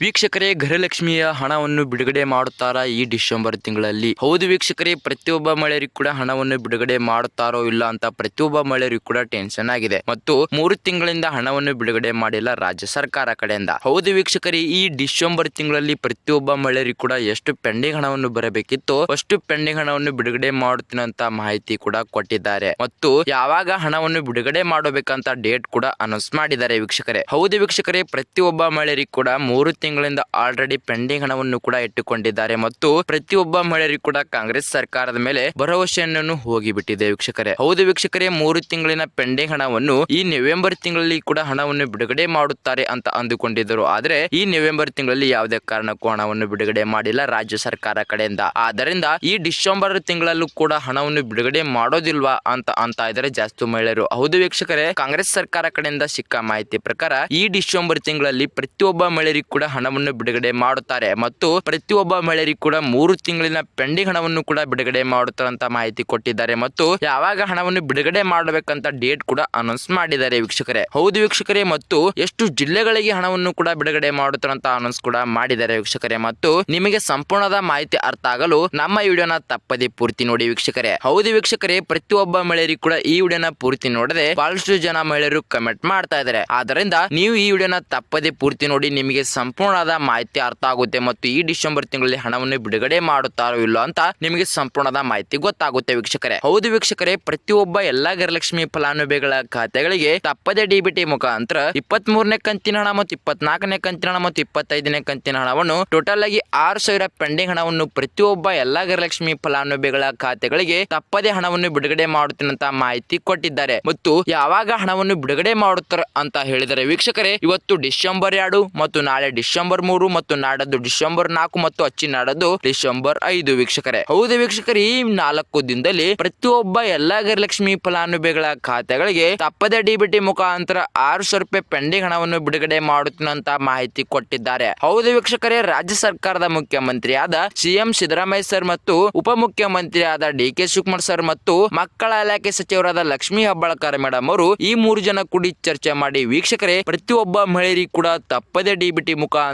ವೀಕ್ಷಕರೇ, ಗೃಹಲಕ್ಷ್ಮಿಯ ಹಣವನ್ನು ಬಿಡುಗಡೆ ಮಾಡುತ್ತಾರಾ ಈ ಡಿಸೆಂಬರ್ ತಿಂಗಳಲ್ಲಿ? ಹೌದು ವೀಕ್ಷಕರೇ, ಪ್ರತಿಯೊಬ್ಬ ಮಹಿಳೆಯರಿಗೂ ಕೂಡ ಹಣವನ್ನು ಬಿಡುಗಡೆ ಮಾಡುತ್ತಾರೋ ಇಲ್ಲ ಅಂತ ಪ್ರತಿಯೊಬ್ಬ ಮಹಿಳೆಯರಿಗೂ ಕೂಡ ಟೆನ್ಷನ್ ಆಗಿದೆ. ಮತ್ತು ಮೂರು ತಿಂಗಳಿಂದ ಹಣವನ್ನು ಬಿಡುಗಡೆ ಮಾಡಿಲ್ಲ ರಾಜ್ಯ ಸರ್ಕಾರ ಕಡೆಯಿಂದ. ಹೌದು ವೀಕ್ಷಕರೇ, ಈ ಡಿಸೆಂಬರ್ ತಿಂಗಳಲ್ಲಿ ಪ್ರತಿಯೊಬ್ಬ ಮಹಿಳೆಯರಿಗೂ ಕೂಡ ಎಷ್ಟು ಪೆಂಡಿಂಗ್ ಹಣವನ್ನು ಬರಬೇಕಿತ್ತು, ಅಷ್ಟು ಪೆಂಡಿಂಗ್ ಹಣವನ್ನು ಬಿಡುಗಡೆ ಮಾಡುತ್ತೇನೆ ಮಾಹಿತಿ ಕೂಡ ಕೊಟ್ಟಿದ್ದಾರೆ. ಮತ್ತು ಯಾವಾಗ ಹಣವನ್ನು ಬಿಡುಗಡೆ ಮಾಡಬೇಕಂತ ಡೇಟ್ ಕೂಡ ಅನೌನ್ಸ್ ಮಾಡಿದ್ದಾರೆ ವೀಕ್ಷಕರೇ. ಹೌದು ವೀಕ್ಷಕರೇ, ಪ್ರತಿಯೊಬ್ಬ ಮಹಿಳೆಯರಿಗೂ ಕೂಡ ಮೂರು ತಿಂಗಳಿಂದ ಆಲ್ರೆಡಿ ಪೆಂಡಿಂಗ್ ಹಣವನ್ನು ಕೂಡ ಇಟ್ಟುಕೊಂಡಿದ್ದಾರೆ ಮತ್ತು ಪ್ರತಿಯೊಬ್ಬ ಮಹಿಳೆಯರಿಗೂ ಕೂಡ ಕಾಂಗ್ರೆಸ್ ಸರ್ಕಾರದ ಮೇಲೆ ಭರವಸೆಯನ್ನು ಹೋಗಿಬಿಟ್ಟಿದೆ ವೀಕ್ಷಕರೇ. ಹೌದು ವೀಕ್ಷಕರೇ, ಮೂರು ತಿಂಗಳಿನ ಪೆಂಡಿಂಗ್ ಹಣವನ್ನು ಈ ನವೆಂಬರ್ ತಿಂಗಳಲ್ಲಿ ಕೂಡ ಹಣವನ್ನು ಬಿಡುಗಡೆ ಮಾಡುತ್ತಾರೆ ಅಂತ ಅಂದುಕೊಂಡಿದ್ದರು. ಆದರೆ ಈ ನವೆಂಬರ್ ತಿಂಗಳಲ್ಲಿ ಯಾವುದೇ ಕಾರಣಕ್ಕೂ ಹಣವನ್ನು ಬಿಡುಗಡೆ ಮಾಡಿಲ್ಲ ರಾಜ್ಯ ಸರ್ಕಾರ ಕಡೆಯಿಂದ. ಆದ್ದರಿಂದ ಈ ಡಿಸೆಂಬರ್ ತಿಂಗಳಲ್ಲೂ ಕೂಡ ಹಣವನ್ನು ಬಿಡುಗಡೆ ಮಾಡೋದಿಲ್ವಾ ಅಂತ ಅಂತ ಇದ್ದಾರೆ ಜಾಸ್ತಿ ಮಹಿಳೆಯರು. ಹೌದು ವೀಕ್ಷಕರೇ, ಕಾಂಗ್ರೆಸ್ ಸರ್ಕಾರ ಕಡೆಯಿಂದ ಸಿಕ್ಕ ಮಾಹಿತಿ ಪ್ರಕಾರ ಈ ಡಿಸೆಂಬರ್ ತಿಂಗಳಲ್ಲಿ ಪ್ರತಿಯೊಬ್ಬ ಮಹಿಳೆಯರಿಗೂ ಕೂಡ ಹಣವನ್ನು ಬಿಡುಗಡೆ ಮಾಡುತ್ತಾರೆ. ಮತ್ತು ಪ್ರತಿಯೊಬ್ಬ ಮಹಿಳೆಯರಿಗೂ ಕೂಡ ಮೂರು ತಿಂಗಳಿನ ಪೆಂಡಿಂಗ್ ಹಣವನ್ನು ಕೂಡ ಬಿಡುಗಡೆ ಮಾಡುತ್ತಾರೆ ಮಾಹಿತಿ ಕೊಟ್ಟಿದ್ದಾರೆ. ಮತ್ತು ಯಾವಾಗ ಹಣವನ್ನು ಬಿಡುಗಡೆ ಮಾಡಬೇಕಂತ ಡೇಟ್ ಕೂಡ ಅನೌನ್ಸ್ ಮಾಡಿದ್ದಾರೆ ವೀಕ್ಷಕರೇ. ಹೌದು ವೀಕ್ಷಕರೇ, ಮತ್ತು ಎಷ್ಟು ಜಿಲ್ಲೆಗಳಿಗೆ ಹಣವನ್ನು ಕೂಡ ಬಿಡುಗಡೆ ಮಾಡುತ್ತಾರೆ ಅನೌನ್ಸ್ ಕೂಡ ಮಾಡಿದ್ದಾರೆ ವೀಕ್ಷಕರೇ. ಮತ್ತು ನಿಮಗೆ ಸಂಪೂರ್ಣದ ಮಾಹಿತಿ ಅರ್ಥ ಆಗಲು ನಮ್ಮ ವಿಡಿಯೋನ ತಪ್ಪದೆ ಪೂರ್ತಿ ನೋಡಿ ವೀಕ್ಷಕರೇ. ಹೌದು ವೀಕ್ಷಕರೇ, ಪ್ರತಿಯೊಬ್ಬ ಮಹಿಳೆಯರಿಗೂ ಕೂಡ ಈ ವಿಡಿಯೋನ ಪೂರ್ತಿ ನೋಡದೆ ಬಹಳಷ್ಟು ಜನ ಮಹಿಳೆಯರು ಕಮೆಂಟ್ ಮಾಡ್ತಾ ಇದ್ದಾರೆ. ಆದ್ದರಿಂದ ನೀವು ಈ ವಿಡಿಯೋನ ತಪ್ಪದೆ ಪೂರ್ತಿ ನೋಡಿ, ನಿಮಗೆ ಸಂಪೂರ್ಣವಾದ ಮಾಹಿತಿ ಅರ್ಥ ಆಗುತ್ತೆ ಮತ್ತು ಈ ಡಿಸೆಂಬರ್ ತಿಂಗಳಲ್ಲಿ ಹಣವನ್ನು ಬಿಡುಗಡೆ ಮಾಡುತ್ತಾರೋ ಇಲ್ಲೋ ಅಂತ ನಿಮಗೆ ಸಂಪೂರ್ಣದ ಮಾಹಿತಿ ಗೊತ್ತಾಗುತ್ತೆ ವೀಕ್ಷಕರೇ. ಹೌದು ವೀಕ್ಷಕರೇ, ಪ್ರತಿಯೊಬ್ಬ ಎಲ್ಲಾ ಗೃಹಲಕ್ಷ್ಮಿ ಫಲಾನುಭವಿಗಳ ಖಾತೆಗಳಿಗೆ ತಪ್ಪದೆ ಡಿಬಿಟಿ ಮುಖಾಂತರ ಇಪ್ಪತ್ತ್ ಮೂರನೇ ಕಂತಿನ ಹಣ ಮತ್ತು ಇಪ್ಪತ್ನಾಲ್ಕನೇ ಕಂತಿನ ಹಣ ಮತ್ತು ಇಪ್ಪತ್ತೈದನೇ ಕಂತಿನ ಹಣವನ್ನು ಟೋಟಲ್ ಆಗಿ ಆರು ಸಾವಿರ ಪೆಂಡಿಂಗ್ ಹಣವನ್ನು ಪ್ರತಿಯೊಬ್ಬ ಎಲ್ಲಾ ಗೃಹಲಕ್ಷ್ಮಿ ಫಲಾನುಭವಿಗಳ ಖಾತೆಗಳಿಗೆ ತಪ್ಪದೆ ಹಣವನ್ನು ಬಿಡುಗಡೆ ಮಾಡುತ್ತಿರುವಂತಹ ಮಾಹಿತಿ ಕೊಟ್ಟಿದ್ದಾರೆ. ಮತ್ತು ಯಾವಾಗ ಹಣವನ್ನು ಬಿಡುಗಡೆ ಮಾಡುತ್ತಾರೆ ಅಂತ ಹೇಳಿದರೆ ವೀಕ್ಷಕರೇ, ಇವತ್ತು ಡಿಸೆಂಬರ್ ಎರಡು ಮತ್ತು ನಾಳೆ ಡಿಸೆಂಬರ್ ಮೂರು ಮತ್ತು ನಾಡದ್ದು ಡಿಸೆಂಬರ್ ನಾಲ್ಕು ಮತ್ತು ಅಚ್ಚಿ ನಾಡದ್ದು ಡಿಸೆಂಬರ್ ಐದು ವೀಕ್ಷಕರೇ. ಹೌದು ವೀಕ್ಷಕರೇ, ಈ ನಾಲ್ಕು ದಿನದಲ್ಲಿ ಪ್ರತಿಯೊಬ್ಬ ಎಲ್ಲಾ ಗೃಹಲಕ್ಷ್ಮಿ ಫಲಾನುಭವಿಗಳ ಖಾತೆಗಳಿಗೆ ತಪ್ಪದೆ ಡಿಬಿಟಿ ಮುಖಾಂತರ ಆರು ಸಾವಿರ ರೂಪಾಯಿ ಪೆಂಡಿಂಗ್ ಹಣವನ್ನು ಬಿಡುಗಡೆ ಮಾಡುತ್ತಿರುವಂತಹ ಮಾಹಿತಿ ಕೊಟ್ಟಿದ್ದಾರೆ. ಹೌದು ವೀಕ್ಷಕರೇ, ರಾಜ್ಯ ಸರ್ಕಾರದ ಮುಖ್ಯಮಂತ್ರಿಯಾದ ಸಿಎಂ ಸಿದ್ದರಾಮಯ್ಯ ಸರ್ ಮತ್ತು ಉಪಮುಖ್ಯಮಂತ್ರಿಯಾದ ಡಿ ಕೆ ಶಿವಕುಮಾರ್ ಸರ್ ಮತ್ತು ಮಕ್ಕಳ ಇಲಾಖೆ ಸಚಿವರಾದ ಲಕ್ಷ್ಮೀ ಹಬ್ಬಳಕರ್ ಮೇಡಮ್ ಅವರು ಈ ಮೂರು ಜನ ಕೂಡಿ ಚರ್ಚೆ ಮಾಡಿ ವೀಕ್ಷಕರೇ, ಪ್ರತಿಯೊಬ್ಬ ಮಹಿಳೆಯರಿಗೂ ಕೂಡ ತಪ್ಪದೇ ಡಿಬಿಟಿ ಮುಖಾಂತರ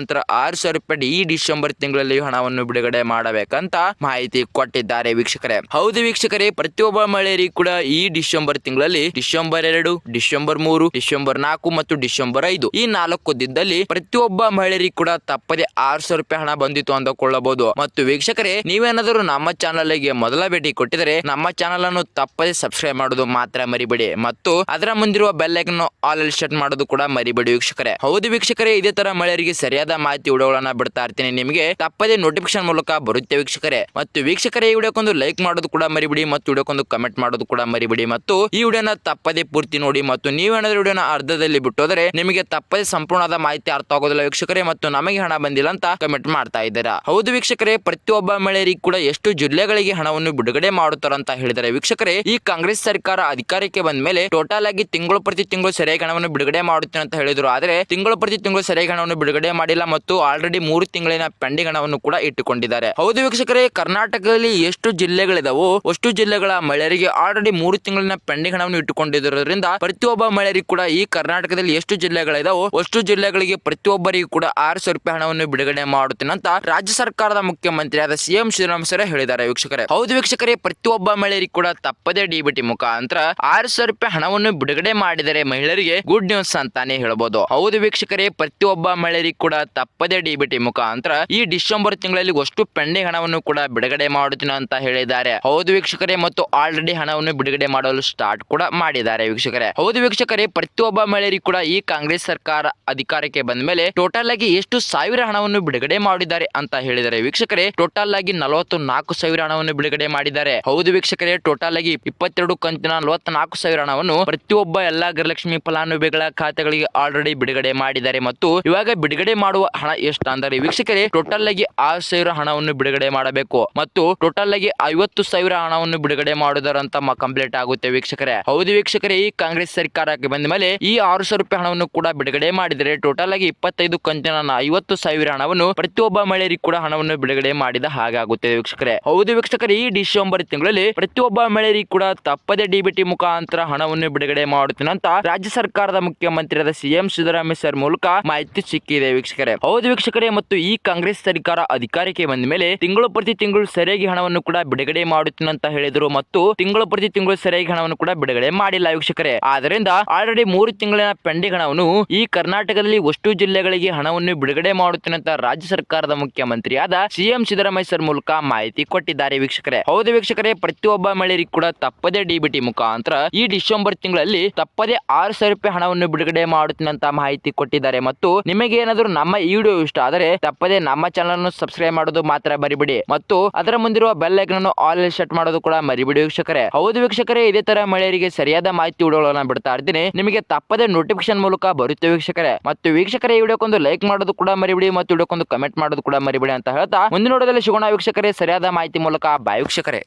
ಆರು ಸಾವಿರ ರೂಪಾಯಿ ಈ ಡಿಸೆಂಬರ್ ತಿಂಗಳಲ್ಲಿ ಹಣವನ್ನು ಬಿಡುಗಡೆ ಮಾಡಬೇಕಂತ ಮಾಹಿತಿ ಕೊಟ್ಟಿದ್ದಾರೆ ವೀಕ್ಷಕರೇ. ಹೌದು ವೀಕ್ಷಕರೇ, ಪ್ರತಿಯೊಬ್ಬ ಮಹಿಳೆಯರಿಗೂ ಕೂಡ ಈ ಡಿಸೆಂಬರ್ ತಿಂಗಳಲ್ಲಿ ಡಿಸೆಂಬರ್ ಎರಡು, ಡಿಸೆಂಬರ್ ಮೂರು, ಡಿಸೆಂಬರ್ ನಾಲ್ಕು ಮತ್ತು ಡಿಸೆಂಬರ್ ಐದು ಈ ನಾಲ್ಕು ದಿನದಲ್ಲಿ ಪ್ರತಿಯೊಬ್ಬ ಮಹಿಳೆಯರಿಗೂ ಕೂಡ ತಪ್ಪದೆ ಆರು ಸಾವಿರ ರೂಪಾಯಿ ಹಣ ಬಂದಿತ್ತು ಅಂದುಕೊಳ್ಳಬಹುದು. ಮತ್ತು ವೀಕ್ಷಕರೇ, ನೀವೇನಾದರೂ ನಮ್ಮ ಚಾನಲ್ಗೆ ಮೊದಲ ಭೇಟಿ ಕೊಟ್ಟಿದರೆ ನಮ್ಮ ಚಾನಲ್ ಅನ್ನು ತಪ್ಪದೆ ಸಬ್ಸ್ಕ್ರೈಬ್ ಮಾಡೋದು ಮಾತ್ರ ಮರಿಬೇಡಿ. ಮತ್ತು ಅದರ ಮುಂದಿರುವ ಬೆಲ್ ಐಕನ್ ಆಲ್ ಸೆಟ್ ಮಾಡೋದು ಕೂಡ ಮರಿಬೇಡಿ ವೀಕ್ಷಕರೇ. ಹೌದು ವೀಕ್ಷಕರೇ, ಇದೇ ತರ ಮಹಿಳೆಯರಿಗೆ ಸರಿಯಾದ ಮಾಹಿತಿ ವಿಡಿಯೋಗಳನ್ನ ಬಿಡ್ತಾ ಇರ್ತೀನಿ. ನಿಮಗೆ ತಪ್ಪದೆ ನೋಟಿಫಿಕೇಶನ್ ಮೂಲಕ ಬರುತ್ತೆ ವೀಕ್ಷಕರೇ. ಮತ್ತು ವೀಕ್ಷಕರೇ, ಈ ವಿಡಿಯೋಕ್ಕೊಂದು ಲೈಕ್ ಮಾಡೋದು ಕೂಡ ಮರಿಬಿಡಿ ಮತ್ತು ವಿಡಿಯೋಕ್ಕೊಂದು ಕಮೆಂಟ್ ಮಾಡೋದು ಕೂಡ ಮರಿಬಿಡಿ. ಮತ್ತು ಈ ವಿಡಿಯೋನ ತಪ್ಪದೆ ಪೂರ್ತಿ ನೋಡಿ ಮತ್ತು ನೀವೇನಾದ್ರೂ ವಿಡಿಯೋನ ಅರ್ಧದಲ್ಲಿ ಬಿಟ್ಟೋದ್ರೆ ನಿಮಗೆ ತಪ್ಪದೆ ಸಂಪೂರ್ಣವಾದ ಮಾಹಿತಿ ಅರ್ಥ ಆಗೋದಿಲ್ಲ ವೀಕ್ಷಕರೇ ಮತ್ತು ನಮಗೆ ಹಣ ಬಂದಿಲ್ಲ ಅಂತ ಕಮೆಂಟ್ ಮಾಡ್ತಾ ಇದ್ದೀರಾ. ಹೌದು ವೀಕ್ಷಕರೇ, ಪ್ರತಿಯೊಬ್ಬ ಮಹಿಳೆಯರಿಗೆ ಕೂಡ ಎಷ್ಟು ಜಿಲ್ಲೆಗಳಿಗೆ ಹಣವನ್ನು ಬಿಡುಗಡೆ ಮಾಡುತ್ತಾರೆ ಅಂತ ಹೇಳಿದರೆ ವೀಕ್ಷಕರೇ, ಈ ಕಾಂಗ್ರೆಸ್ ಸರ್ಕಾರ ಅಧಿಕಾರಕ್ಕೆ ಬಂದ ಮೇಲೆ ಟೋಟಲ್ ಆಗಿ ತಿಂಗಳು ಪ್ರತಿ ತಿಂಗಳು ಸರಿಯಾಗಿ ಹಣವನ್ನು ಬಿಡುಗಡೆ ಮಾಡುತ್ತೇನೆ ಅಂತ ಹೇಳಿದ್ರು. ಆದರೆ ತಿಂಗಳು ಪ್ರತಿ ತಿಂಗಳು ಸರಿಯಾಗಿ ಹಣವನ್ನು ಬಿಡುಗಡೆ ಮಾಡಿಲ್ಲ ಮತ್ತು ಆಲ್ರೆಡಿ ಮೂರು ತಿಂಗಳಿನ ಪೆಂಡಿಂಗ್ ಹಣವನ್ನು ಕೂಡ ಇಟ್ಟುಕೊಂಡಿದ್ದಾರೆ. ಹೌದು ವೀಕ್ಷಕರೇ, ಕರ್ನಾಟಕದಲ್ಲಿ ಎಷ್ಟು ಜಿಲ್ಲೆಗಳಿದಾವೋ ಅಷ್ಟು ಜಿಲ್ಲೆಗಳ ಮಹಿಳೆಯರಿಗೆ ಆಲ್ರೆಡಿ ಮೂರು ತಿಂಗಳಿನ ಪೆಂಡಿಂಗ್ ಹಣವನ್ನು ಇಟ್ಟುಕೊಂಡಿರೋದ್ರಿಂದ ಪ್ರತಿಯೊಬ್ಬ ಮಹಿಳೆಯರಿಗೆ ಕೂಡ ಈ ಕರ್ನಾಟಕದಲ್ಲಿ ಎಷ್ಟು ಜಿಲ್ಲೆಗಳಿದಾವೋ ಅಷ್ಟು ಜಿಲ್ಲೆಗಳಿಗೆ ಪ್ರತಿಯೊಬ್ಬರಿಗೂ ಕೂಡ ಆರು ಸಾವಿರ ರೂಪಾಯಿ ಹಣವನ್ನು ಬಿಡುಗಡೆ ಮಾಡುತ್ತೇನೆ ಅಂತ ರಾಜ್ಯ ಸರ್ಕಾರದ ಮುಖ್ಯಮಂತ್ರಿಯಾದ ಸಿಎಂ ಶ್ರೀರಾಮಸರ ಹೇಳಿದ್ದಾರೆ ವೀಕ್ಷಕರೇ. ಹೌದು ವೀಕ್ಷಕರೇ, ಪ್ರತಿಯೊಬ್ಬ ಮಹಿಳೆಯರಿಗೆ ಕೂಡ ತಪ್ಪದೇ ಡಿಬಿಟಿ ಮುಖಾಂತರ ಆರು ಸಾವಿರ ರೂಪಾಯಿ ಹಣವನ್ನು ಬಿಡುಗಡೆ ಮಾಡಿದರೆ ಮಹಿಳೆಯರಿಗೆ ಗುಡ್ ನ್ಯೂಸ್ ಅಂತಾನೆ ಹೇಳಬಹುದು ಹೌದು ವೀಕ್ಷಕರೇ, ಪ್ರತಿಯೊಬ್ಬ ಮಹಿಳೆಯರಿಗೆ ಕೂಡ ತಪ್ಪದೇ ಡಿಬಿಟಿ ಮುಖಾಂತರ ಈ ಡಿಸೆಂಬರ್ ತಿಂಗಳಲ್ಲಿ ಅಷ್ಟು ಪೆಂಡಿಂಗ್ ಹಣವನ್ನು ಕೂಡ ಬಿಡುಗಡೆ ಮಾಡುತ್ತೀನಿ ಅಂತ ಹೇಳಿದ್ದಾರೆ. ಹೌದು ವೀಕ್ಷಕರೇ, ಮತ್ತು ಆಲ್ರೆಡಿ ಹಣವನ್ನು ಬಿಡುಗಡೆ ಮಾಡಲು ಸ್ಟಾರ್ಟ್ ಕೂಡ ಮಾಡಿದ್ದಾರೆ ವೀಕ್ಷಕರೇ. ಹೌದು ವೀಕ್ಷಕರೇ, ಪ್ರತಿಯೊಬ್ಬ ಮಹಿಳೆಯರಿಗೂ ಕೂಡ ಈ ಕಾಂಗ್ರೆಸ್ ಸರ್ಕಾರ ಅಧಿಕಾರಕ್ಕೆ ಬಂದ ಮೇಲೆ ಟೋಟಲ್ ಆಗಿ ಎಷ್ಟು ಸಾವಿರ ಹಣವನ್ನು ಬಿಡುಗಡೆ ಮಾಡಿದ್ದಾರೆ ಅಂತ ಹೇಳಿದರೆ ವೀಕ್ಷಕರೇ. ಟೋಟಲ್ ಆಗಿ ನಲವತ್ತು ನಾಲ್ಕು ಸಾವಿರ ಹಣವನ್ನು ಬಿಡುಗಡೆ ಮಾಡಿದ್ದಾರೆ. ಹೌದು ವೀಕ್ಷಕರೇ ಟೋಟಲ್ ಆಗಿ ಇಪ್ಪತ್ತೆರಡು ಕಂತಿನ ನಲವತ್ನಾಲ್ಕು ಸಾವಿರ ಹಣವನ್ನು ಪ್ರತಿಯೊಬ್ಬ ಎಲ್ಲಾ ಗೃಹಲಕ್ಷ್ಮಿ ಫಲಾನುಭವಿಗಳ ಖಾತೆಗಳಿಗೆ ಆಲ್ರೆಡಿ ಬಿಡುಗಡೆ ಮಾಡಿದ್ದಾರೆ. ಮತ್ತು ಇವಾಗ ಬಿಡುಗಡೆ ಮಾಡುವ ಹಣ ಎಷ್ಟು? ಅಂದರೆ ವೀಕ್ಷಕರೇ ಟೋಟಲ್ ಆಗಿ ಆರು ಸಾವಿರ ಹಣವನ್ನು ಬಿಡುಗಡೆ ಮಾಡಬೇಕು ಮತ್ತು ಟೋಟಲ್ ಆಗಿ ಐವತ್ತು ಸಾವಿರ ಹಣವನ್ನು ಬಿಡುಗಡೆ ಮಾಡುವುದರಂತ ಕಂಪ್ಲೀಟ್ ಆಗುತ್ತೆ ವೀಕ್ಷಕರೇ. ಹೌದು ವೀಕ್ಷಕರೇ, ಈ ಕಾಂಗ್ರೆಸ್ ಸರ್ಕಾರಕ್ಕೆ ಬಂದ ಮೇಲೆ ಈ ಆರು ಸಾವಿರ ರೂಪಾಯಿ ಹಣವನ್ನು ಕೂಡ ಬಿಡುಗಡೆ ಮಾಡಿದರೆ ಟೋಟಲ್ ಆಗಿ ಇಪ್ಪತ್ತೈದು ಕಂತಿನ ಐವತ್ತು ಸಾವಿರ ಹಣವನ್ನು ಪ್ರತಿಯೊಬ್ಬ ಮಹಿಳೆಯರಿಗೆ ಕೂಡ ಹಣವನ್ನು ಬಿಡುಗಡೆ ಮಾಡಿದ ಹಾಗಾಗುತ್ತದೆ ವೀಕ್ಷಕರೇ. ಹೌದು ವೀಕ್ಷಕರೇ, ಈ ಡಿಸೆಂಬರ್ ತಿಂಗಳಲ್ಲಿ ಪ್ರತಿಯೊಬ್ಬ ಮಹಿಳೆಯರಿಗೆ ಕೂಡ ತಪ್ಪದೆ ಡಿಬಿಟಿ ಮುಖಾಂತರ ಹಣವನ್ನು ಬಿಡುಗಡೆ ಮಾಡುತ್ತೇನೆ ಅಂತ ರಾಜ್ಯ ಸರ್ಕಾರದ ಮುಖ್ಯಮಂತ್ರಿಯಾದ ಸಿಎಂ ಸಿದ್ದರಾಮಯ್ಯ ಸರ್ ಮೂಲಕ ಮಾಹಿತಿ ಸಿಕ್ಕಿದೆ ವೀಕ್ಷಕ ವೀಕ್ಷಕರೇ. ಹೌದು ವೀಕ್ಷಕರೇ, ಮತ್ತು ಈ ಕಾಂಗ್ರೆಸ್ ಸರ್ಕಾರ ಅಧಿಕಾರಕ್ಕೆ ಬಂದ ಮೇಲೆ ತಿಂಗಳು ಪ್ರತಿ ತಿಂಗಳು ಸರಿಯಾಗಿ ಹಣವನ್ನು ಕೂಡ ಬಿಡುಗಡೆ ಮಾಡುತ್ತೇನೆ ಅಂತ ಹೇಳಿದರು ಮತ್ತು ತಿಂಗಳು ಪ್ರತಿ ತಿಂಗಳು ಸರಿಯಾಗಿ ಹಣವನ್ನು ಕೂಡ ಬಿಡುಗಡೆ ಮಾಡಿಲ್ಲ ವೀಕ್ಷಕರೇ. ಆದ್ದರಿಂದ ಆಲ್ರೆಡಿ ಮೂರು ತಿಂಗಳಿನ ಪೆಂಡಿಂಗ್ ಹಣವನ್ನು ಈ ಕರ್ನಾಟಕದಲ್ಲಿ ಅಷ್ಟು ಜಿಲ್ಲೆಗಳಿಗೆ ಹಣವನ್ನು ಬಿಡುಗಡೆ ಮಾಡುತ್ತೇನೆ ರಾಜ್ಯ ಸರ್ಕಾರದ ಮುಖ್ಯಮಂತ್ರಿಯಾದ ಸಿಎಂ ಸಿದ್ದರಾಮಯ್ಯ ಸರ್ ಮೂಲಕ ಮಾಹಿತಿ ಕೊಟ್ಟಿದ್ದಾರೆ ವೀಕ್ಷಕರೇ. ಹೌದು ವೀಕ್ಷಕರೇ, ಪ್ರತಿಯೊಬ್ಬ ಮಹಿಳೆಯರಿಗೆ ಕೂಡ ತಪ್ಪದೇ ಡಿಬಿಟಿ ಮುಖಾಂತರ ಈ ಡಿಸೆಂಬರ್ ತಿಂಗಳಲ್ಲಿ ತಪ್ಪದೇ ಆರು ಸಾವಿರ ರೂಪಾಯಿ ಹಣವನ್ನು ಬಿಡುಗಡೆ ಮಾಡುತ್ತೇನೆ ಅಂತ ಮಾಹಿತಿ ಕೊಟ್ಟಿದ್ದಾರೆ. ಮತ್ತು ನಿಮಗೆ ಏನಾದರೂ ನಮ್ಮ ಈ ವಿಡಿಯೋ ಇಷ್ಟ ಆದರೆ ತಪ್ಪದೆ ನಮ್ಮ ಚಾನಲ್ ಅನ್ನು ಸಬ್ಸ್ಕ್ರೈಬ್ ಮಾಡೋದು ಮಾತ್ರ ಮರಿಬಿಡಿ. ಮತ್ತು ಅದರ ಮುಂದಿರುವ ಬೆಲ್ ಐಕನ್ ಅನ್ನು ಆಲ್ ಸೆಟ್ ಮಾಡೋದು ಕೂಡ ಮರಿಬಿಡಿ ವೀಕ್ಷಕರೇ. ಹೌದು ವೀಕ್ಷಕರೇ, ಇದೇ ತರ ಮಹಿಳೆಯರಿಗೆ ಸರಿಯಾದ ಮಾಹಿತಿ ವಿಡಿಯೋಗಳನ್ನು ಬಿಡ್ತಾ ಇರ್ತೀನಿ. ನಿಮಗೆ ತಪ್ಪದೆ ನೋಟಿಫಿಕೇಶನ್ ಮೂಲಕ ಬರುತ್ತೆ ವೀಕ್ಷಕರೇ. ಮತ್ತು ವೀಕ್ಷಕರೇ, ಈ ವಿಡಿಯೋಕ್ಕೊಂದು ಲೈಕ್ ಮಾಡೋದು ಕೂಡ ಮರಿಬಿಡಿ ಮತ್ತು ವಿಡಿಯೋಕ್ಕೊಂದು ಕಮೆಂಟ್ ಮಾಡೋದು ಕೂಡ ಮರಿಬಿಡಿ ಅಂತ ಹೇಳ್ತಾ ಮುಂದಿನ ನೋಡೋದಲ್ಲಿ ಸಿಗೋಣ ವೀಕ್ಷಕರೇ. ಸರಿಯಾದ ಮಾಹಿತಿ ಮೂಲಕ. ಬಾಯ್ ವೀಕ್ಷಕರೇ.